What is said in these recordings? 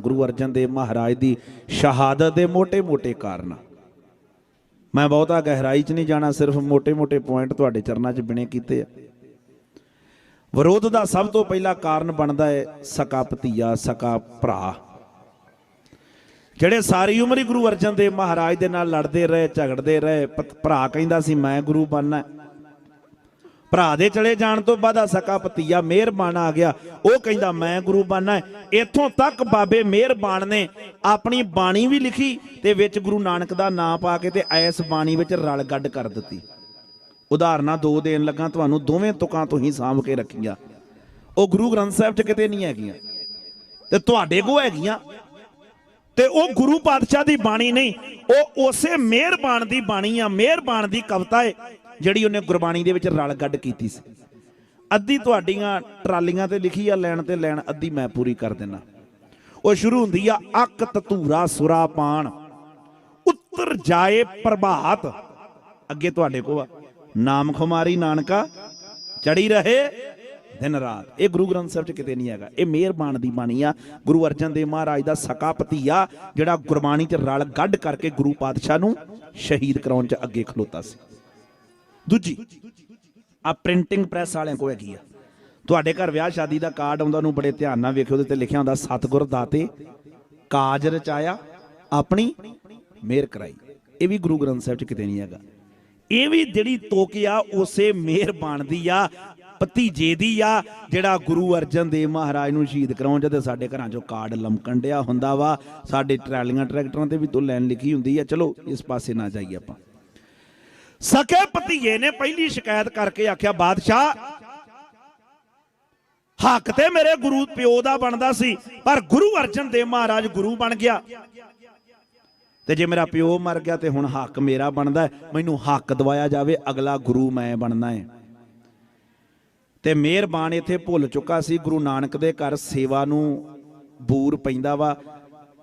ਗੁਰੂ ਅਰਜਨ ਦੇਵ ਮਹਾਰਾਜ ਦੀ ਸ਼ਹਾਦਤ ਦੇ ਮੋٹے-ਮੋٹے ਕਾਰਨ ਮੈਂ ਬਹੁਤਾ ਗਹਿਰਾਈ 'ਚ ਨਹੀਂ ਜਾਣਾ, ਸਿਰਫ ਮੋٹے-ਮੋٹے ਪੁਆਇੰਟ ਤੁਹਾਡੇ ਚਰਨਾਂ 'ਚ ਬਿਨੇ ਕੀਤੇ ਆ। ਵਿਰੋਧ ਦਾ ਸਭ ਤੋਂ ਪਹਿਲਾ ਕਾਰਨ ਬਣਦਾ ਹੈ ਸਕਾ ਭਤੀਆ, ਸਕਾ ਭਰਾ। ਜਿਹੜੇ ਸਾਰੀ ਉਮਰ ਹੀ ਗੁਰੂ ਅਰਜਨ ਦੇਵ ਮਹਾਰਾਜ ਦੇ ਨਾਲ ਲੜਦੇ ਰਹੇ, ਝਗੜਦੇ ਰਹੇ ਭਰਾ ਕਹਿੰਦਾ ਸੀ, ਮੈਂ ਗੁਰੂ ਬਣਨਾ ਭਰਾ ਦੇ ਚਲੇ ਜਾਣ ਤੋਂ ਬਾਅਦ ਆ ਸਕਾ ਭਤੀਆ ਮਿਹਰਬਾਨ ਆ ਗਿਆ। ਉਹ ਕਹਿੰਦਾ, ਮੈਂ ਗੁਰੂ ਬਣਨਾ ਇੱਥੋਂ ਤੱਕ ਬਾਬੇ ਮਿਹਰਬਾਨ ਨੇ ਆਪਣੀ ਬਾਣੀ ਵੀ ਲਿਖੀ ਤੇ ਵਿੱਚ ਗੁਰੂ ਨਾਨਕ ਦਾ ਨਾਮ ਪਾ ਕੇ ਤੇ ਐਸ ਬਾਣੀ ਵਿੱਚ ਰਲ ਗੱਡ ਕਰ ਦਿੱਤੀ। ਉਦਾਹਰਨਾਂ ਦੋ ਦੇਣ ਲੱਗਾ, ਤੁਹਾਨੂੰ ਦੋਵੇਂ ਤੁਕਾਂ ਤੋਂ ਹੀ ਸਾਂਭ ਕੇ ਰੱਖੀਆਂ। ਉਹ ਗੁਰੂ ਗ੍ਰੰਥ ਸਾਹਿਬ 'ਚ ਕਿਤੇ ਨਹੀਂ ਹੈਗੀਆਂ। ਤੇ ਤੁਹਾਡੇ ਕੋ ਹੈਗੀਆਂ। ਤੇ ਉਹ ਗੁਰੂ ਪਾਤਸ਼ਾਹ ਦੀ ਬਾਣੀ ਨਹੀਂ, ਉਹ ਉਸੇ ਮਿਹਰਬਾਨ ਦੀ ਬਾਣੀ ਆ, ਮਿਹਰਬਾਨ ਦੀ ਕਵਿਤਾ ਏ। ਜਿਹੜੀ ਉਹਨੇ ਗੁਰਬਾਣੀ ਦੇ ਵਿੱਚ ਰਲ ਗੱਡ ਕੀਤੀ ਸੀ। ਅੱਧੀ ਤੁਹਾਡੀਆਂ ਟਰਾਲੀਆਂ ਤੇ ਲਿਖੀ ਆ, ਲੈਣ ਤੇ ਲੈਣ, ਅੱਧੀ ਮੈਂ ਪੂਰੀ ਕਰ ਦੇਣਾ ਉਹ ਸ਼ੁਰੂ ਹੁੰਦੀ ਆ, ਅੱਕ ਤਤੂਰਾ ਸੁਰਾ ਪਾਣ, ਉੱਤਰ ਜਾਏ ਪ੍ਰਭਾਤ। ਅੱਗੇ ਤੁਹਾਡੇ ਕੋ ਆ, ਨਾਮ ਖੁਮਾਰੀ ਨਾਨਕਾ, ਚੜੀ ਰਹੇ ਦਿਨ ਰਾਤ। ਇਹ ਗੁਰੂ ਗ੍ਰੰਥ ਸਾਹਿਬ ਚ ਕਿਤੇ ਨਹੀਂ ਹੈਗਾ। ਇਹ ਮਿਹਰਬਾਨ ਦੀ ਬਾਣੀ ਆ। ਗੁਰੂ ਅਰਜਨ ਦੇਵ ਮਹਾਰਾਜ ਦਾ ਸਕਾ ਭਤੀਆ ਜਿਹੜਾ ਗੁਰਬਾਣੀ ਚ ਰਲ ਗੱਡ ਕਰਕੇ ਗੁਰੂ ਪਾਤਸ਼ਾਹ ਨੂੰ ਸ਼ਹੀਦ ਕਰਾਉਣ ਚ ਅੱਗੇ ਖਲੋਤਾ ਸੀ। ਦੂਜੀ ਆ ਪ੍ਰਿੰਟਿੰਗ ਪ੍ਰੈਸ ਵਾਲਿਆਂ ਕੋ ਹੈਗੀ ਆ। ਤੁਹਾਡੇ ਘਰ ਵਿਆਹ ਸ਼ਾਦੀ ਦਾ ਕਾਰਡ ਆਉਂਦਾ, ਉਹਨੂੰ ਬੜੇ ਧਿਆਨ ਨਾਲ ਵੇਖਿਓ, ਉਹਦੇ ਤੇ ਲਿਖਿਆ ਹੁੰਦਾ, ਸਤਿਗੁਰ ਦਾਤੇ, ਕਾਜ ਰਚਾਇਆ, ਆਪਣੀ ਮਿਹਰ ਕਰਾਈ। ਇਹ ਵੀ ਗੁਰੂ ਗ੍ਰੰਥ ਸਾਹਿਬ ਚ ਕਿਤੇ ਨਹੀਂ ਹੈਗਾ। ਇਹ ਵੀ ਜਿਹੜੀ ਤੋਕ ਆ, ਉਸੇ ਮਿਹਰ ਬਣਦੀ ਆ, ਭਤੀਜੇ ਦੀ ਆ, ਜਿਹੜਾ ਗੁਰੂ ਅਰਜਨ ਦੇਵ ਮਹਾਰਾਜ ਨੂੰ ਸ਼ਹੀਦ ਕਰਾਉਣ ਜਦ, ਸਾਡੇ ਘਰਾਂ ਚੋਂ ਕਾਰਡ ਲਮਕਣ ਡਿਆ ਹੁੰਦਾ ਵਾ। ਸਾਡੇ ਟਰਾਲੀਆਂ, ਟਰੈਕਟਰਾਂ ਤੇ ਵੀ ਤੋਂ ਲਾਈਨ ਲਿਖੀ ਹੁੰਦੀ ਆ। ਚਲੋ, ਇਸ ਪਾਸੇ ਨਾ ਜਾਈਏ ਆਪਾਂ। ਸਕੇ ਭਤੀਏ ਨੇ ਪਹਿਲੀ ਸ਼ਿਕਾਇਤ ਕਰਕੇ ਆਖਿਆ, ਬਾਦਸ਼ਾਹ, ਹੱਕ ਤੇ ਮੇਰੇ ਗੁਰੂ ਪਿਓ ਦਾ ਬਣਦਾ ਸੀ, ਪਰ ਗੁਰੂ ਅਰਜਨ ਦੇਵ ਮਹਾਰਾਜ ਗੁਰੂ ਬਣ ਗਿਆ। ਤੇ ਜੇ ਮੇਰਾ ਪਿਓ ਮਰ ਗਿਆ ਤੇ ਹੁਣ ਹੱਕ ਮੇਰਾ ਬਣਦਾ ਮੈਨੂੰ ਹੱਕ ਦਵਾਇਆ ਜਾਵੇ, ਅਗਲਾ ਗੁਰੂ ਮੈਂ ਬਣਨਾ ਹੈ। ਤੇ ਮਿਹਰਬਾਨ ਇੱਥੇ ਭੁੱਲ ਚੁੱਕਾ ਸੀ, ਗੁਰੂ ਨਾਨਕ ਦੇ ਘਰ ਸੇਵਾ ਨੂੰ ਬੂਰ ਪੈਂਦਾ ਵਾ।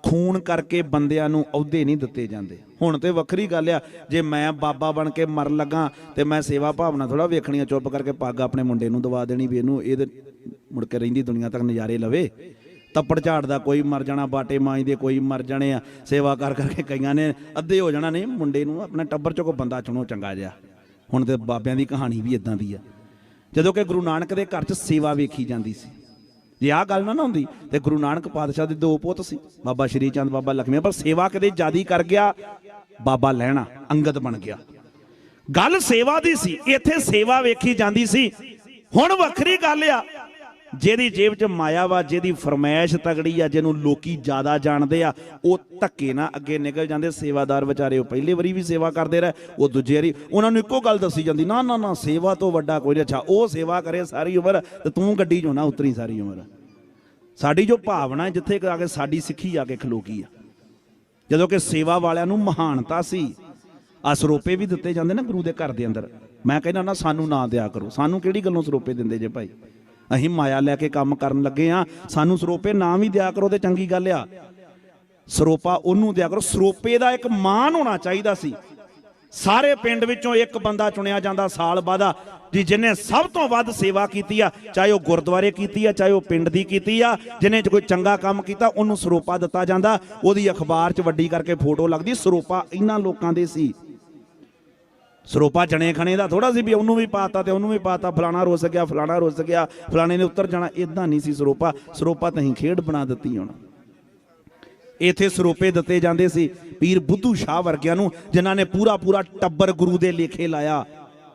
ਖੂਨ ਕਰਕੇ ਬੰਦਿਆਂ ਨੂੰ ਅਹੁਦੇ ਨਹੀਂ ਦਿੱਤੇ ਜਾਂਦੇ। ਹੁਣ ਤੇ ਵੱਖਰੀ ਗੱਲ ਆ, ਜੇ ਮੈਂ ਬਾਬਾ ਬਣ ਕੇ ਮਰਨ ਲੱਗਾ ਤੇ ਮੈਂ ਸੇਵਾ ਭਾਵਨਾ ਥੋੜਾ ਵੇਖਣੀ ਆ, ਚੁੱਪ ਕਰਕੇ ਪੱਗ ਆਪਣੇ ਮੁੰਡੇ ਨੂੰ ਦਵਾ ਦੇਣੀ ਵੀ ਇਹਨੂੰ ਇਹਦੇ ਮੁੜ ਕੇ ਰਹਿੰਦੀ ਦੁਨੀਆ ਤੱਕ ਨਜ਼ਾਰੇ ਲਵੇ। ਤੱਪੜ ਝਾੜਦਾ ਕੋਈ ਮਰ ਜਾਣਾ, ਬਾਟੇ ਮਾਂਜਦੇ ਕੋਈ ਮਰ ਜਾਣੇ ਆ, ਸੇਵਾ ਕਰ ਕਰਕੇ ਕਈਆਂ ਨੇ ਅੱਧੇ ਹੋ ਜਾਣਾ ਨੇ ਮੁੰਡੇ ਨੂੰ ਆਪਣੇ ਟੱਬਰ ਚੋਂ ਕੋ ਬੰਦਾ ਚੁਣੋ ਚੰਗਾ ਜਿਹਾ। ਹੁਣ ਤੇ ਬਾਬਿਆਂ ਦੀ ਕਹਾਣੀ ਵੀ ਇਦਾਂ ਦੀ ਆ। ਜਦੋਂ ਕਿ ਗੁਰੂ ਨਾਨਕ ਦੇ ਘਰ 'ਚ ਸੇਵਾ ਵੇਖੀ ਜਾਂਦੀ ਸੀ। ਜੇ ਆਹ ਗੱਲ ਨਾ ਨਾ ਹੁੰਦੀ, ਤੇ ਗੁਰੂ ਨਾਨਕ ਪਾਤਸ਼ਾਹ ਦੇ ਦੋ ਪੁੱਤ ਸੀ, ਬਾਬਾ ਸ਼੍ਰੀ ਚੰਦ, ਬਾਬਾ ਲਖਮੀ ਪਰ ਸੇਵਾ ਕਦੇ ਜਿਆਦੀ ਕਰ ਗਿਆ, ਬਾਬਾ ਲੈਣਾ ਅੰਗਦ ਬਣ ਗਿਆ। ਗੱਲ ਸੇਵਾ ਦੀ ਸੀ, ਇੱਥੇ ਸੇਵਾ ਵੇਖੀ ਜਾਂਦੀ ਸੀ। ਹੁਣ ਵੱਖਰੀ ਗੱਲ ਆ ਜਿਹਦੀ ਜੇਬ 'ਚ ਮਾਇਆ ਵਾ, ਜਿਹਦੀ ਫਰਮਾਇਸ਼ ਤਗੜੀ ਆ, ਜਿਹਨੂੰ ਲੋਕੀ ਜ਼ਿਆਦਾ ਜਾਣਦੇ ਆ, ਉਹ ਧੱਕੇ ਨਾਲ ਅੱਗੇ ਨਿਕਲ ਜਾਂਦੇ। ਸੇਵਾਦਾਰ ਵਿਚਾਰੇ ਉਹ ਪਹਿਲੇ ਵਾਰੀ ਵੀ ਸੇਵਾ ਕਰਦੇ ਰਹੇ, ਉਹ ਦੂਜੇ ਵਾਰੀ ਉਹਨਾਂ ਨੂੰ ਇੱਕੋ ਗੱਲ ਦੱਸੀ ਜਾਂਦੀ, ਨਾ ਨਾ ਨਾ, ਸੇਵਾ ਤੋਂ ਵੱਡਾ ਕੋਈ ਨਹੀਂ। ਅੱਛਾ, ਉਹ ਸੇਵਾ ਕਰੇ ਸਾਰੀ ਉਮਰ ਤੇ ਤੂੰ ਗੱਡੀ 'ਚੋਂ ਨਾ ਉਤਰੀ ਸਾਰੀ ਉਮਰ। ਸਾਡੀ ਜੋ ਭਾਵਨਾ ਜਿੱਥੇ ਆ ਕੇ ਸਾਡੀ ਸਿੱਖੀ ਆ ਕੇ ਖਲੋ ਆ। ਜਦੋਂ ਕਿ ਸੇਵਾ ਵਾਲਿਆਂ ਨੂੰ ਮਹਾਨਤਾ ਸੀ ਆ ਸਰੋਪੇ ਵੀ ਦਿੱਤੇ ਜਾਂਦੇ ਨਾ ਗੁਰੂ ਦੇ ਘਰ ਦੇ ਅੰਦਰ। ਮੈਂ ਕਹਿੰਦਾ ਨਾ, ਸਾਨੂੰ ਨਾ ਦਿਆ ਕਰੋ। ਸਾਨੂੰ ਕਿਹੜੀ ਗੱਲੋਂ ਸਰੋਪੇ ਦਿੰਦੇ ਜੇ ਭਾਈ? ਅਸੀਂ ਮਾਇਆ ਲੈ ਕੇ ਕੰਮ ਕਰਨ ਲੱਗੇ ਆ ਸਾਨੂੰ ਸਰੋਪੇ ਨਾ ਵੀ ਦਿਆ ਕਰੋ ਤੇ ਚੰਗੀ ਗੱਲ ਆ। ਸਰੋਪਾ ਉਹਨੂੰ ਦਿਆ ਕਰੋ। ਸਰੋਪੇ ਦਾ ਇੱਕ ਮਾਨ ਹੋਣਾ ਚਾਹੀਦਾ ਸੀ। ਸਾਰੇ ਪਿੰਡ ਵਿੱਚੋਂ ਇੱਕ ਬੰਦਾ ਚੁਣਿਆ ਜਾਂਦਾ ਸਾਲ ਬਾਅਦ ਜੀ ਜਿਹਨੇ ਸਭ ਤੋਂ ਵੱਧ ਸੇਵਾ ਕੀਤੀ ਆ, ਚਾਹੇ ਉਹ ਗੁਰਦੁਆਰੇ ਕੀਤੀ ਆ, ਚਾਹੇ ਉਹ ਪਿੰਡ ਦੀ ਕੀਤੀ ਆ, ਜਿਹਨੇ ਕੋਈ ਚੰਗਾ ਕੰਮ ਕੀਤਾ, ਉਹਨੂੰ ਸਰੋਪਾ ਦਿੱਤਾ ਜਾਂਦਾ। ਉਹਦੀ ਅਖਬਾਰ 'ਚ ਵੱਡੀ ਕਰਕੇ ਫੋਟੋ ਲੱਗਦੀ। ਸਰੋਪਾ ਇਹਨਾਂ ਲੋਕਾਂ ਦੇ ਸੀ। ਸਰੋਪਾ ਜਣੇ ਖਣੇ ਦਾ ਥੋੜਾ ਸੀ ਵੀ ਉਹਨੂੰ ਵੀ ਪਾਤਾ ਤੇ ਉਹਨੂੰ ਵੀ ਪਾਤਾ, ਫਲਾਣਾ ਰੋ ਸਕਿਆ ਫਲਾਣਾ ਰੋ ਸਕਿਆ ਫਲਾਣੇ ਨੇ ਉੱਤਰ ਜਾਣਾ ਇਦਾਂ ਨਹੀਂ ਸੀ ਸਰੋਪਾ ਸਰੋਪਾ ਤਾਂ ਖੇਡ ਬਣਾ ਦਿੱਤੀ ਹੁਣ। ਇੱਥੇ ਸਰੋਪੇ ਦਿੱਤੇ ਜਾਂਦੇ ਸੀ, ਪੀਰ ਬੁੱਧੂ ਸ਼ਾਹ ਵਰਗਿਆਂ ਨੂੰ, ਜਿਨ੍ਹਾਂ ਨੇ ਪੂਰਾ ਪੂਰਾ ਟੱਬਰ ਗੁਰੂ ਦੇ ਲੇਖੇ ਲਾਇਆ।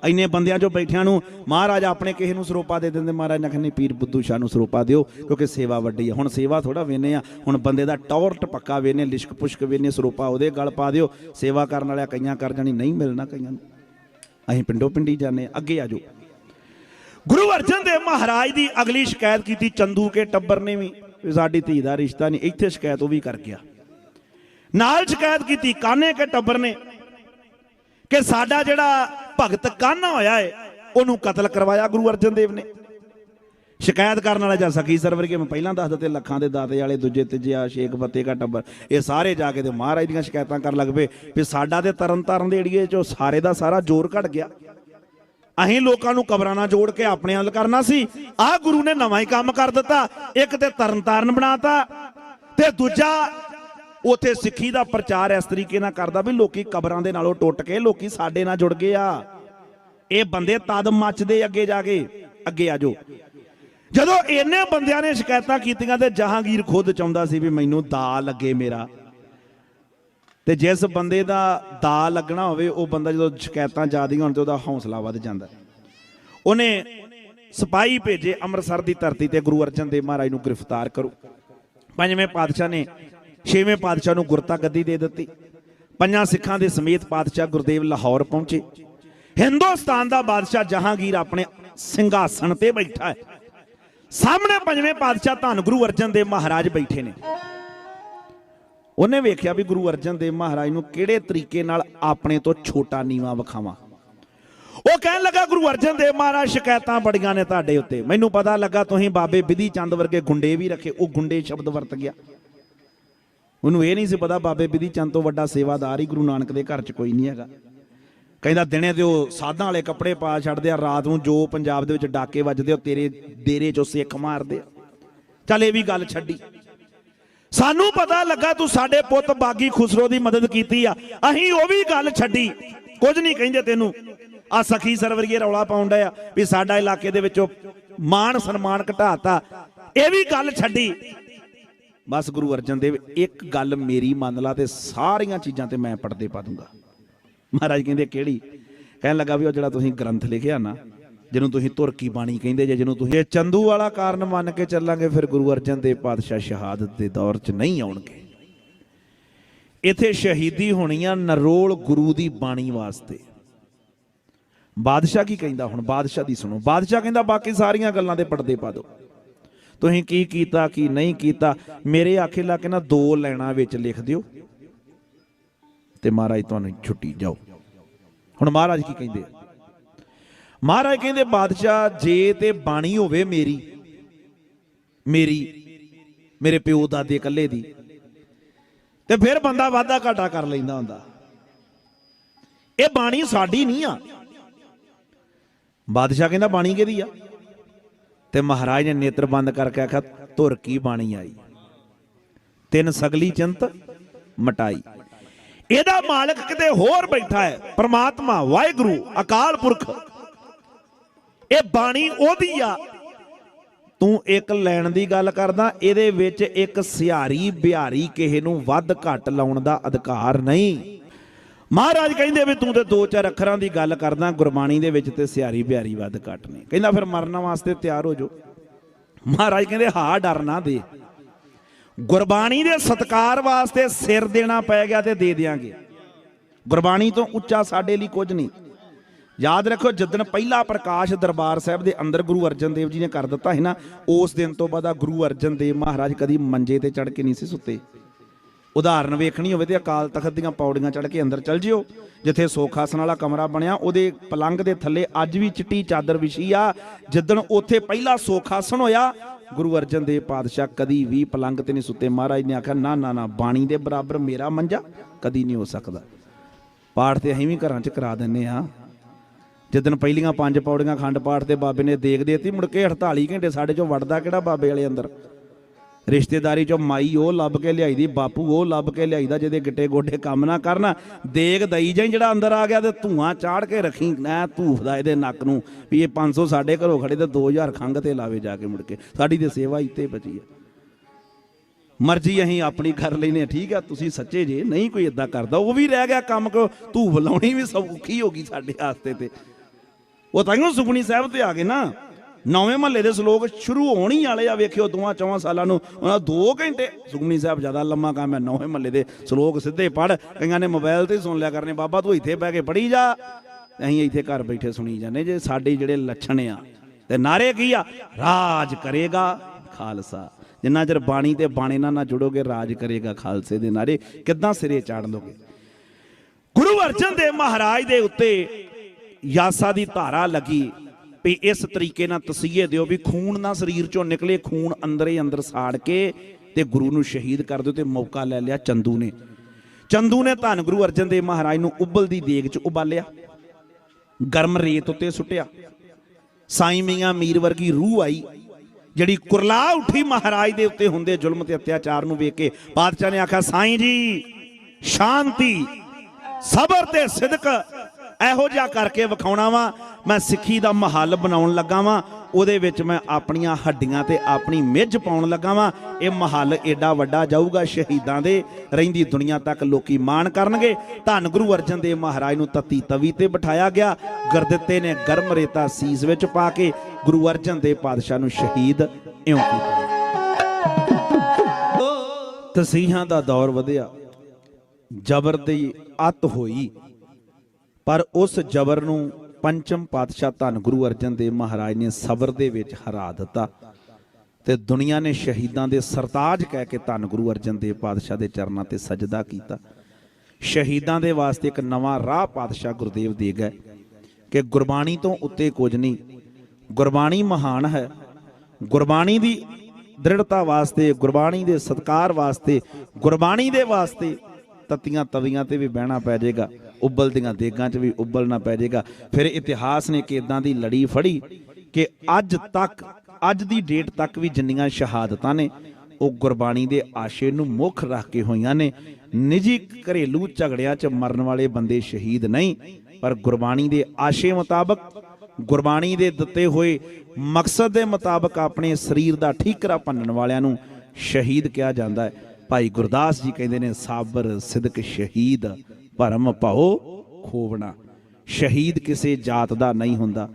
ਇੰਨੇ ਬੰਦਿਆਂ ਚੋਂ ਬੈਠਿਆਂ ਨੂੰ, ਮਹਾਰਾਜ ਆਪਣੇ ਕਿਸੇ ਨੂੰ ਸਰੋਪਾ ਦੇ ਦਿੰਦੇ, ਮਹਾਰਾਜ ਨੇ ਕਹਿੰਦੇ ਪੀਰ ਬੁੱਧੂ ਸ਼ਾਹ ਨੂੰ ਸਰੋਪਾ ਦਿਓ, ਕਿਉਂਕਿ ਸੇਵਾ ਵੱਡੀ ਹੈ ਹੁਣ ਸੇਵਾ ਥੋੜਾ ਵੇਨੇ ਆ, ਹੁਣ ਬੰਦੇ ਦਾ ਟੌਰ ਟਪੱਕਾ ਵੇਨੇ ਲਿਸ਼ਕ ਪੁਸ਼ਕ ਵੇਨੇ, ਸਰੋਪਾ ਉਹਦੇ ਗਲ ਪਾ ਦਿਓ, ਸੇਵਾ ਕਰਨ ਵਾਲਿਆ ਕਈਆਂ ਕਰ ਜਾਣੀ, ਨਹੀਂ ਮਿਲਣਾ ਕਈਆਂ ਨੂੰ। ਅਸੀਂ ਪਿੰਡੋਂ ਪਿੰਡੀ ਜਾਂਦੇ ਹਾਂ। ਅੱਗੇ ਆ ਜਾਓ ਗੁਰੂ ਅਰਜਨ ਦੇਵ ਮਹਾਰਾਜ ਦੀ ਅਗਲੀ ਸ਼ਿਕਾਇਤ ਕੀਤੀ, ਚੰਦੂ ਕੇ ਟੱਬਰ ਨੇ ਵੀ ਸਾਡੀ ਧੀ ਦਾ ਰਿਸ਼ਤਾ ਨਹੀਂ, ਇੱਥੇ ਸ਼ਿਕਾਇਤ ਉਹ ਵੀ ਕਰ ਗਿਆ ਨਾਲ ਸ਼ਿਕਾਇਤ ਕੀਤੀ, ਕਾਨੇ ਕੇ ਟੱਬਰ ਨੇ, ਕਿ ਸਾਡਾ ਜਿਹੜਾ ਭਗਤ ਕਾਨਾ ਹੋਇਆ ਹੈ ਉਹਨੂੰ ਕਤਲ ਕਰਵਾਇਆ ਗੁਰੂ ਅਰਜਨ ਦੇਵ ਨੇ ਸ਼ਿਕਾਇਤ ਕਰਨ ਵਾਲਾ ਜਾਂ ਸਖੀ ਸਰਵਰ ਕੇ ਮੈਂ ਪਹਿਲਾਂ ਦੱਸ ਦਿੱਤੇ, ਲੱਖਾਂ ਦੇ ਦਾਤੇ ਵਾਲੇ, ਦੂਜੇ, ਤੀਜੇ, ਆ ਸ਼ੇਖ ਬੱਤੇ ਦਾ ਟੱਬਰ ਇਹ ਸਾਰੇ ਜਾ ਕੇ ਤੇ ਮਹਾਰਾਜ ਦੀਆਂ ਸ਼ਿਕਾਇਤਾਂ ਕਰਨ ਲੱਗ ਪਏ। ਵੀ ਸਾਡਾ ਤੇ ਤਰਨ ਤਾਰਨ ਦੇ ਏਰੀਏ ਚੋਂ ਸਾਰੇ ਦਾ ਸਾਰਾ ਜ਼ੋਰ ਘਟ ਗਿਆ। ਅਸੀਂ ਲੋਕਾਂ ਨੂੰ ਕਬਰਾਂ ਨਾਲ ਜੋੜ ਕੇ ਆਪਣੇ ਹੱਲ ਕਰਨਾ ਸੀ। ਆਹ ਗੁਰੂ ਨੇ ਨਵਾਂ ਹੀ ਕੰਮ ਕਰ ਦਿੱਤਾ। ਇੱਕ ਤੇ ਤਰਨ ਤਾਰਨ ਬਣਾਤਾ ਤੇ ਦੂਜਾ ਉਥੇ ਸਿੱਖੀ ਦਾ ਪ੍ਰਚਾਰ ਇਸ ਤਰੀਕੇ ਨਾਲ ਕਰਦਾ ਵੀ ਲੋਕੀ ਕਬਰਾਂ ਦੇ ਨਾਲੋਂ ਟੁੱਟ ਕੇ ਲੋਕੀ ਸਾਡੇ ਨਾਲ ਜੁੜ ਗਏ ਆ। ਇਹ ਬੰਦੇ ਤਦ ਮੱਚਦੇ ਅੱਗੇ ਜਾ ਕੇ। ਅੱਗੇ ਆਜੋ ਜਦੋਂ ਇੰਨੇ ਬੰਦਿਆਂ ਨੇ ਸ਼ਿਕਾਇਤਾਂ ਕੀਤੀਆਂ ਤੇ ਜਹਾਂਗੀਰ ਖੁਦ ਚਾਹੁੰਦਾ ਸੀ ਵੀ ਮੈਨੂੰ ਦਾ ਲੱਗੇ ਮੇਰਾ। ਤੇ ਜਿਸ ਬੰਦੇ ਦਾ ਦਾ ਲੱਗਣਾ ਹੋਵੇ, ਉਹ ਬੰਦਾ ਜਦੋਂ ਸ਼ਿਕਾਇਤਾਂ ਜ਼ਿਆਦੀਆਂ ਹੋਣ ਤੇ ਉਹਦਾ ਹੌਸਲਾ ਵੱਧ ਜਾਂਦਾ। ਉਹਨੇ ਸਿਪਾਹੀ ਭੇਜੇ ਅੰਮ੍ਰਿਤਸਰ ਦੀ ਧਰਤੀ ਤੇ, ਗੁਰੂ ਅਰਜਨ ਦੇਵ ਮਹਾਰਾਜ ਨੂੰ ਗ੍ਰਿਫਤਾਰ ਕਰੋ। ਪੰਜਵੇਂ ਪਾਤਸ਼ਾਹ ਨੇ ਛੇਵੇਂ ਪਾਤਸ਼ਾਹ ਨੂੰ ਗੁਰਤਾ ਗੱਦੀ ਦੇ ਦਿੱਤੀ। ਪੰਜਾਂ ਸਿੱਖਾਂ ਦੇ ਸਮੇਤ ਪਾਤਸ਼ਾਹ ਗੁਰਦੇਵ ਲਾਹੌਰ ਪਹੁੰਚੇ। ਹਿੰਦੁਸਤਾਨ ਦਾ ਬਾਦਸ਼ਾਹ ਜਹਾਂਗੀਰ ਆਪਣੇ ਸਿੰਘਾਸਣ ਤੇ ਬੈਠਾ ਹੈ। ਸਾਹਮਣੇ ਪੰਜਵੇਂ ਪਾਤਸ਼ਾਹ ਧੰਨ ਗੁਰੂ ਅਰਜਨ ਦੇਵ ਮਹਾਰਾਜ ਬੈਠੇ ਨੇ। ਉਹਨੇ ਵੇਖਿਆ ਵੀ ਗੁਰੂ ਅਰਜਨ ਦੇਵ ਮਹਾਰਾਜ ਨੂੰ ਕਿਹੜੇ ਤਰੀਕੇ ਨਾਲ ਆਪਣੇ ਤੋਂ ਛੋਟਾ ਨੀਵਾ ਵਿਖਾਵਾਂ। ਉਹ ਕਹਿਣ ਲੱਗਾ, ਗੁਰੂ ਅਰਜਨ ਦੇਵ ਮਹਾਰਾਜ, ਸ਼ਿਕਾਇਤਾਂ ਬੜੀਆਂ ਨੇ ਤੁਹਾਡੇ ਉੱਤੇ। ਮੈਨੂੰ ਪਤਾ ਲੱਗਾ ਤੁਸੀਂ ਬਾਬੇ ਬਿਧੀ ਚੰਦ ਵਰਗੇ ਗੁੰਡੇ ਵੀ ਰੱਖੇ, ਉਹ ਗੁੰਡੇ ਸ਼ਬਦ ਵਰਤ ਗਿਆ। ਉਹਨੂੰ ਇਹ ਨਹੀਂ ਸੀ ਪਤਾ ਬਾਬੇ ਬਿਧੀ ਚੰਦ ਤੋਂ ਵੱਡਾ ਸੇਵਾਦਾਰ ਹੀ ਗੁਰੂ ਨਾਨਕ ਦੇ ਘਰ 'ਚ ਕੋਈ ਨਹੀਂ ਹੈਗਾ। ਕਹਿੰਦਾ ਦਿਨੇ ਤੇ ਉਹ ਸਾਧਾਂ ਵਾਲੇ ਕੱਪੜੇ ਪਾ ਛੱਡਦੇ ਆ, ਰਾਤ ਨੂੰ ਜੋ ਪੰਜਾਬ ਦੇ ਵਿੱਚ ਡਾਕੇ ਵੱਜਦੇ ਉਹ ਤੇਰੇ ਡੇਰੇ 'ਚੋਂ ਸਿੱਖ ਮਾਰਦੇ ਆ। ਚੱਲ ਇਹ ਵੀ ਗੱਲ ਛੱਡੀ। ਸਾਨੂੰ ਪਤਾ ਲੱਗਾ ਤੂੰ ਸਾਡੇ ਪੁੱਤ ਬਾਗੀ ਖੁਸਰੋ ਦੀ ਮਦਦ ਕੀਤੀ ਆ। ਅਸੀਂ ਉਹ ਵੀ ਗੱਲ ਛੱਡੀ। ਕੁਝ ਨਹੀਂ ਕਹਿੰਦੇ ਤੈਨੂੰ। ਆ ਸਖੀ ਸਰਵਰੀਏ ਰੌਲਾ ਪਾਉਣ ਆ ਵੀ ਸਾਡਾ ਇਲਾਕੇ ਦੇ ਵਿੱਚੋਂ ਮਾਣ ਸਨਮਾਨ ਘਟਾਤਾ। ਇਹ ਵੀ ਗੱਲ ਛੱਡੀ। ਬਸ ਗੁਰੂ ਅਰਜਨ ਦੇਵ, ਇੱਕ ਗੱਲ ਮੇਰੀ ਮੰਨ ਲਾ ਤੇ ਸਾਰੀਆਂ ਚੀਜ਼ਾਂ ਤੇ ਮੈਂ ਪੜਦੇ ਪਾ ਦੂੰਗਾ। ਮਹਾਰਾਜ ਕਹਿੰਦੇ, ਕਿਹੜੀ? ਕਹਿਣ ਲੱਗਾ ਵੀ ਉਹ ਜਿਹੜਾ ਤੁਸੀਂ ਗ੍ਰੰਥ ਲਿਖਿਆ ਨਾ, ਜਿਹਨੂੰ ਤੁਸੀਂ ਤੁਰਕੀ ਬਾਣੀ ਕਹਿੰਦੇ ਜੇ, ਜਿਹਨੂੰ ਤੁਸੀਂ ਇਹ ਚੰਦੂ ਵਾਲਾ ਕਾਰਨ ਮੰਨ ਕੇ ਚੱਲਾਂਗੇ, ਫਿਰ ਗੁਰੂ ਅਰਜਨ ਦੇਵ ਪਾਤਸ਼ਾਹ ਸ਼ਹਾਦਤ ਦੇ ਦੌਰ 'ਚ ਨਹੀਂ ਆਉਣਗੇ। ਇੱਥੇ ਸ਼ਹੀਦੀ ਹੋਣੀ ਆ ਨਰੋਲ ਗੁਰੂ ਦੀ ਬਾਣੀ ਵਾਸਤੇ। ਬਾਦਸ਼ਾਹ ਕੀ ਕਹਿੰਦਾ ਹੁਣ? ਬਾਦਸ਼ਾਹ ਦੀ ਸੁਣੋ। ਬਾਦਸ਼ਾਹ ਕਹਿੰਦਾ, ਬਾਕੀ ਸਾਰੀਆਂ ਗੱਲਾਂ ਦੇ ਪਰਦੇ ਪਾ ਦਿਓ। ਤੁਸੀਂ ਕੀ ਕੀਤਾ, ਕੀ ਨਹੀਂ ਕੀਤਾ? ਮੇਰੇ ਆਖੇ ਲਾ ਕੇ ਨਾ ਦੋ ਲੈਣਾ ਵਿੱਚ ਲਿਖ ਦਿਓ ਤੇ ਮਹਾਰਾਜ ਤੁਹਾਨੂੰ ਛੁੱਟੀ ਜਾਓ। ਹੁਣ ਮਹਾਰਾਜ ਕੀ ਕਹਿੰਦੇ? ਮਹਾਰਾਜ ਕਹਿੰਦੇ, ਬਾਦਸ਼ਾਹ, ਜੇ ਤੇ ਬਾਣੀ ਹੋਵੇ ਮੇਰੀ ਮੇਰੀ, ਮੇਰੇ ਪਿਓ ਦਾਦੇ ਇਕੱਲੇ ਦੀ, ਤੇ ਫਿਰ ਬੰਦਾ ਵਾਧਾ ਘਾਟਾ ਕਰ ਲੈਂਦਾ ਹੁੰਦਾ। ਇਹ ਬਾਣੀ ਸਾਡੀ ਨਹੀਂ ਆ। ਬਾਦਸ਼ਾਹ ਕਹਿੰਦਾ, ਬਾਣੀ ਕਿਹਦੀ ਆ? ਤੇ ਮਹਾਰਾਜ ਨੇ ਨੇਤਰ ਬੰਦ ਕਰਕੇ ਆਖਿਆ, ਧੁਰ ਕੀ ਬਾਣੀ ਆਈ? ਤਿੰਨ ਸਗਲੀ ਚਿੰਤ ਮਟਾਈ। ਇਹਦਾ ਮਾਲਕ ਕਿਤੇ ਹੋਰ ਬੈਠਾ ਹੈ। ਪ੍ਰਮਾਤਮਾ, ਵਾਹਿਗੁਰੂ, ਅਕਾਲ ਪੁਰਖ। ਇਹ ਬਾਣੀ ਉਹਦੀ ਆ। ਤੂੰ ਇੱਕ ਲੈਣ ਦੀ ਗੱਲ ਕਰਦਾ, ਇਹਦੇ ਵਿੱਚ ਇੱਕ ਸਿਹਾਰੀ ਬਿਹਾਰੀ ਕਿਸੇ ਨੂੰ ਵੱਧ ਘੱਟ ਲਾਉਣ ਦਾ ਅਧਿਕਾਰ ਨਹੀਂ। ਮਹਾਰਾਜ ਕਹਿੰਦੇ ਵੀ ਤੂੰ ਤੇ ਦੋ ਚਾਰ ਅੱਖਰਾਂ ਦੀ ਗੱਲ ਕਰਦਾ, ਗੁਰਬਾਣੀ ਦੇ ਵਿੱਚ ਤੇ ਸਿਹਾਰੀ ਬਿਹਾਰੀ ਵੱਧ ਘੱਟ ਨਹੀਂ ਕਹਿੰਦਾ ਫਿਰ ਮਰਨ ਵਾਸਤੇ ਤਿਆਰ ਹੋ ਜਾਓ। ਮਹਾਰਾਜ ਕਹਿੰਦੇ, ਹਾਂ, ਡਰ ਨਾ ਦੇ। ਗੁਰਬਾਣੀ ਦੇ ਸਤਕਾਰ ਵਾਸਤੇ ਸਿਰ ਦੇਣਾ ਪੈ ਗਿਆ ਤੇ ਦੇ ਦਿਆਂਗੇ। ਗੁਰਬਾਣੀ ਤੋਂ ਉੱਚਾ ਸਾਡੇ ਲਈ ਕੁਝ ਨਹੀਂ। ਯਾਦ ਰੱਖੋ ਜਿੱਦਣ ਪਹਿਲਾ ਪ੍ਰਕਾਸ਼ ਦਰਬਾਰ ਸਾਹਿਬ ਦੇ ਅੰਦਰ ਗੁਰੂ ਅਰਜਨ ਦੇਵ ਜੀ ਨੇ ਕਰ ਦਿੱਤਾ ਹੈ ਨਾ, ਉਸ ਦਿਨ ਤੋਂ ਬਾਅਦ ਆ ਗੁਰੂ ਅਰਜਨ ਦੇਵ ਮਹਾਰਾਜ ਕਦੀ ਮੰਜੇ ਤੇ ਚੜ ਕੇ ਨਹੀਂ ਸੀ ਸੁੱਤੇ। ਉਦਾਹਰਨ ਵੇਖਣੀ ਹੋਵੇ ਤੇ ਅਕਾਲ ਤਖਤ ਦੀਆਂ ਪੌੜੀਆਂ ਚੜ ਕੇ ਅੰਦਰ ਚਲ ਜਿਓ, ਜਿੱਥੇ ਸੋਖਾਸਨ ਵਾਲਾ ਕਮਰਾ ਬਣਿਆ, ਉਹਦੇ ਪਲੰਗ ਦੇ ਥੱਲੇ ਅੱਜ ਵੀ ਚਿੱਟੀ ਚਾਦਰ ਵਿਛੀ ਆ, ਜਿੱਦਣ ਉੱਥੇ ਪਹਿਲਾ ਸੋਖਾਸਨ ਹੋਇਆ ਗੁਰੂ ਅਰਜਨ ਦੇਵ ਪਾਤਸ਼ਾਹ ਕਦੀ ਵੀ ਪਲੰਗ ਤੇ ਨਹੀਂ ਸੁੱਤੇ। ਮਹਾਰਾਜ ਨੇ ਆਖਿਆ, ਨਾ ਨਾ ਨਾ, ਬਾਣੀ ਦੇ ਬਰਾਬਰ ਮੇਰਾ ਮੰਜਾ ਕਦੀ ਨਹੀਂ ਹੋ ਸਕਦਾ। ਪਾਠ ਤੇ ਅਸੀਂ ਵੀ ਘਰਾਂ 'ਚ ਕਰਾ ਦਿੰਨੇ ਆ ਜਿੱਦਣ ਪਹਿਲੀਆਂ ਪੰਜ ਪੌੜੀਆਂ ਖੰਡ ਪਾਠ ਤੇ ਬਾਬੇ ਨੇ ਦੇਖ ਦੇਤੀ, ਮੁੜ ਕੇ 48 ਘੰਟੇ ਸਾਡੇ ਚੋਂ ਵੜਦਾ ਕਿਹੜਾ ਬਾਬੇ ਵਾਲੇ ਅੰਦਰ? ਰਿਸ਼ਤੇਦਾਰੀ ਚੋਂ ਮਾਈ ਉਹ ਲੱਭ ਕੇ ਲਿਆਈ ਦੀ ਬਾਪੂ ਉਹ ਲੱਭ ਕੇ ਲਿਆਈਦਾ, ਜਿਹਦੇ ਗਿੱਟੇ ਗੋਡੇ ਕੰਮ ਨਾ ਕਰਨ। ਦੇਗ ਦਈ ਜਾਈ ਜਿਹੜਾ ਅੰਦਰ ਆ ਗਿਆ ਤੇ ਧੂਆਂ ਚਾੜ ਕੇ ਰੱਖੀ ਨਾ ਧੂਫਦਾ ਇਹਦੇ ਨੱਕ ਨੂੰ ਵੀ ਇਹ 500 ਸਾਡੇ ਘਰੋਂ ਖੜੇ ਤੇ 2000 ਖੰਗ ਤੇ ਲਾਵੇ ਜਾ ਕੇ ਮੁੜ ਕੇ। ਸਾਡੀ ਤੇ ਸੇਵਾ ਇੱਥੇ ਬਚੀ ਆ। ਮਰਜ਼ੀ ਅਸੀਂ ਆਪਣੀ ਕਰ ਲੈਨੇ ਆ, ਠੀਕ ਆ, ਤੁਸੀਂ ਸੱਚੇ ਜੇ, ਨਹੀਂ ਕੋਈ ਇਦਾਂ ਕਰਦਾ, ਉਹ ਵੀ ਰਹਿ ਗਿਆ ਕੰਮ ਕੋ, ਧੂਫ ਲਾਉਣੀ ਵੀ ਸੌਖੀ ਹੋ ਗਈ ਸਾਡੇ ਆਸਤੇ ਤੇ। ਉਹ ਤਾਂ ਨੂੰ ਸੁਖਣੀ ਸਾਹਿਬ ਤੇ ਆ ਗਏ ਨਾ। ਨੌਵੇਂ ਮਹੱਲੇ ਦੇ ਸ਼ਲੋਕ ਸ਼ੁਰੂ ਹੋਣ ਹੀ ਵਾਲੇ ਆ, ਵੇਖਿਓ ਦੋਵਾਂ ਚੌਵਾਂ ਸਾਲਾਂ ਨੂੰ। ਉਹਨਾਂ 2 ਘੰਟੇ, ਸੁਖਮਨੀ ਸਾਹਿਬ ਜ਼ਿਆਦਾ ਲੰਮਾ ਕੰਮ ਹੈ, ਨੌਵੇਂ ਮਹੱਲੇ ਦੇ ਸ਼ਲੋਕ ਸਿੱਧੇ ਪੜ ਕਈਆਂ ਨੇ ਮੋਬਾਈਲ ਤੇ ਸੁਣ ਲਿਆ, ਕਰਨੇ, ਬਾਬਾ ਤੂੰ ਇੱਥੇ ਬਹਿ ਕੇ ਪੜੀ ਜਾ। ਅਸੀਂ ਇੱਥੇ ਘਰ ਬੈਠੇ ਸੁਣੀ ਜਾਂਦੇ, ਜੇ ਸਾਡੇ ਜਿਹੜੇ ਲੱਛਣ ਆ, ਤੇ ਨਾਰੇ ਕੀ ਆ? ਰਾਜ ਕਰੇਗਾ ਖਾਲਸਾ। ਜਿੰਨਾ ਚਿਰ ਬਾਣੀ ਤੇ ਬਾਣੇ ਨਾਲ ਨਾ ਜੁੜੋਗੇ, ਰਾਜ ਕਰੇਗਾ ਖਾਲਸੇ ਦੇ ਨਾਰੇ। ਕਿੱਦਾਂ ਸਿਰੇ ਚਾੜ ਲੋਗੇ? ਗੁਰੂ ਅਰਜਨ ਦੇਵ ਮਹਾਰਾਜ ਦੇ ਉੱਤੇ ਯਾਸਾ ਦੀ ਧਾਰਾ ਲੱਗੀ। ਵੀ ਇਸ ਤਰੀਕੇ ਨਾਲ ਤਸੀਹੇ ਦਿਓ ਵੀ ਖੂਨ ਨਾ ਸਰੀਰ ਚੋਂ ਨਿਕਲੇ, ਖੂਨ ਅੰਦਰੇ ਅੰਦਰ ਸਾੜ ਕੇ ਤੇ ਗੁਰੂ ਨੂੰ ਸ਼ਹੀਦ ਕਰ ਦਿਓ ਤੇ ਮੌਕਾ ਲੈ ਲਿਆ ਚੰਦੂ ਨੇ। ਚੰਦੂ ਨੇ ਧੰਨ ਗੁਰੂ ਅਰਜਨ ਦੇਵ ਮਹਾਰਾਜ ਨੂੰ ਉਬਲਦੀ ਦੇਗ 'ਚ ਉਬਾਲਿਆ। ਗਰਮ ਰੇਤ ਉੱਤੇ ਸੁੱਟਿਆ। ਸਾਈਂ ਮੀਆਂ ਮੀਰ ਵਰਗੀ ਰੂਹ ਆਈ, ਜਿਹੜੀ ਕੁਰਲਾ ਉੱਠੀ ਮਹਾਰਾਜ ਦੇ ਉੱਤੇ ਹੁੰਦੇ ਜ਼ੁਲਮ ਤੇ ਅਤਿਆਚਾਰ ਨੂੰ ਵੇਖ ਕੇ ਬਾਦਸ਼ਾਹ ਨੇ ਆਖਿਆ, ਸਾਈਂ ਜੀ, ਸ਼ਾਂਤੀ, ਸਬਰ ਤੇ ਸਿਦਕ ਇਹੋ ਜਿਹਾ ਕਰਕੇ ਵਿਖਾਉਣਾ ਵਾ, ਮੈਂ ਸਿੱਖੀ ਦਾ ਮਹੱਲ ਬਣਾਉਣ ਲੱਗਾ ਵਾਂ, ਉਹਦੇ ਵਿੱਚ ਮੈਂ ਆਪਣੀਆਂ ਹੱਡੀਆਂ ਤੇ ਆਪਣੀ ਮਿੱਝ ਪਾਉਣ ਲੱਗਾ ਵਾਂ, ਇਹ ਮਹੱਲ ਏਡਾ ਵੱਡਾ ਜਾਊਗਾ ਸ਼ਹੀਦਾਂ ਦੇ, ਰਹਿੰਦੀ ਦੁਨੀਆ ਤੱਕ ਲੋਕੀ ਮਾਣ ਕਰਨਗੇ। ਧੰਨ ਗੁਰੂ ਅਰਜਨ ਦੇਵ ਮਹਾਰਾਜ ਨੂੰ ਤਤੀ ਤਵੀ ਤੇ ਬਿਠਾਇਆ ਗਿਆ ਗੁਰਦਿੱਤੇ ਨੇ ਗਰਮ ਰੇਤਾ ਸੀਸ ਵਿੱਚ ਪਾ ਕੇ, ਗੁਰੂ ਅਰਜਨ ਦੇਵ ਪਾਤਸ਼ਾਹ ਨੂੰ ਸ਼ਹੀਦ ਇਉਂ ਕੀਤਾ। ਤਸੀਹਾਂ ਦਾ ਦੌਰ ਵਧਿਆ, ਜ਼ਬਰ ਦੀ ਅਤ ਹੋਈ ਪਰ ਉਸ ਜ਼ਬਰ ਨੂੰ ਪੰਚਮ ਪਾਤਸ਼ਾਹ ਧੰਨ ਗੁਰੂ ਅਰਜਨ ਦੇਵ ਮਹਾਰਾਜ ਨੇ ਸਬਰ ਦੇ ਵਿੱਚ ਹਰਾ ਦਿੱਤਾ ਤੇ ਦੁਨੀਆ ਨੇ ਸ਼ਹੀਦਾਂ ਦੇ ਸਰਤਾਜ ਕਹਿ ਕੇ ਧੰਨ ਗੁਰੂ ਅਰਜਨ ਦੇਵ ਪਾਤਸ਼ਾਹ ਦੇ ਚਰਨਾਂ ਤੇ ਸਜਦਾ ਕੀਤਾ। ਸ਼ਹੀਦਾਂ ਦੇ ਵਾਸਤੇ ਇੱਕ ਨਵਾਂ ਰਾਹ ਪਾਤਸ਼ਾਹ ਗੁਰਦੇਵ ਦੇ ਗਏ ਕਿ ਗੁਰਬਾਣੀ ਤੋਂ ਉੱਤੇ ਕੁਝ ਨਹੀਂ। ਗੁਰਬਾਣੀ ਮਹਾਨ ਹੈ। ਗੁਰਬਾਣੀ ਦੀ ਦ੍ਰਿੜਤਾ ਵਾਸਤੇ, ਗੁਰਬਾਣੀ ਦੇ ਸਤਕਾਰ ਵਾਸਤੇ, ਗੁਰਬਾਣੀ ਦੇ ਵਾਸਤੇ ਤਤੀਆਂ ਤਵੀਆਂ ਤੇ ਵੀ ਬਹਿਣਾ ਪੈ ਜਾਏਗਾ। ਉਬਲਦੀਆਂ ਦੇਗਾਂ 'ਚ ਵੀ ਉਬਲਣਾ ਪੈ ਜਾਏਗਾ। ਫਿਰ ਇਤਿਹਾਸ ਨੇ ਕਿ ਇਦਾਂ ਦੀ ਲੜੀ ਫੜੀ ਕਿ ਅੱਜ ਤੱਕ, ਅੱਜ ਦੀ ਡੇਟ ਤੱਕ ਵੀ ਜਿੰਨੀਆਂ ਸ਼ਹਾਦਤਾਂ ਨੇ, ਉਹ ਗੁਰਬਾਣੀ ਦੇ ਆਸ਼ੇ ਨੂੰ ਮੁੱਖ ਰੱਖ ਕੇ ਹੋਈਆਂ ਨੇ। ਨਿੱਜੀ ਘਰੇਲੂ ਝਗੜਿਆਂ 'ਚ ਮਰਨ ਵਾਲੇ ਬੰਦੇ ਸ਼ਹੀਦ ਨਹੀਂ, ਪਰ ਗੁਰਬਾਣੀ ਦੇ ਆਸ਼ੇ ਮੁਤਾਬਕ, ਗੁਰਬਾਣੀ ਦੇ ਦਿੱਤੇ ਹੋਏ ਮਕਸਦ ਦੇ ਮੁਤਾਬਕ ਆਪਣੇ ਸਰੀਰ ਦਾ ਠੀਕਰਾ ਭੰਨਣ ਵਾਲਿਆਂ ਨੂੰ ਸ਼ਹੀਦ ਕਿਹਾ ਜਾਂਦਾ ਹੈ। ਭਾਈ ਗੁਰਦਾਸ ਜੀ ਕਹਿੰਦੇ ਨੇ, ਸਾਬਰ ਸਿਦਕ ਸ਼ਹੀਦ। ਭਰਮ ਪਾਓ ਖੋਵਣਾ। ਸ਼ਹੀਦ ਕਿਸੇ ਜਾਤ ਦਾ ਨਹੀਂ ਹੁੰਦਾ,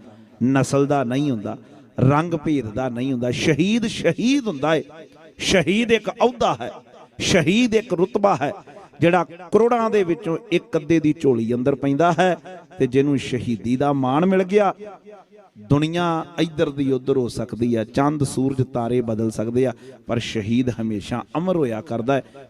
ਨਸਲ ਦਾ ਨਹੀਂ ਹੁੰਦਾ, ਰੰਗ ਭੇਦ ਦਾ ਨਹੀਂ ਹੁੰਦਾ। ਸ਼ਹੀਦ ਸ਼ਹੀਦ ਹੁੰਦਾ ਹੈ ਸ਼ਹੀਦ ਇੱਕ ਅਹੁਦਾ ਹੈ। ਸ਼ਹੀਦ ਇੱਕ ਰੁਤਬਾ ਹੈ, ਜਿਹੜਾ ਕਰੋੜਾਂ ਦੇ ਵਿੱਚੋਂ ਇੱਕ ਅੱਧੇ ਦੀ ਝੋਲੀ ਅੰਦਰ ਪੈਂਦਾ ਹੈ ਤੇ ਜਿਹਨੂੰ ਸ਼ਹੀਦੀ ਦਾ ਮਾਣ ਮਿਲ ਗਿਆ। ਦੁਨੀਆ ਇੱਧਰ ਦੀ ਉੱਧਰ ਹੋ ਸਕਦੀ ਆ ਚੰਦ, ਸੂਰਜ, ਤਾਰੇ ਬਦਲ ਸਕਦੇ ਆ, ਪਰ ਸ਼ਹੀਦ ਹਮੇਸ਼ਾ ਅਮਰ ਹੋਇਆ ਕਰਦਾ ਹੈ।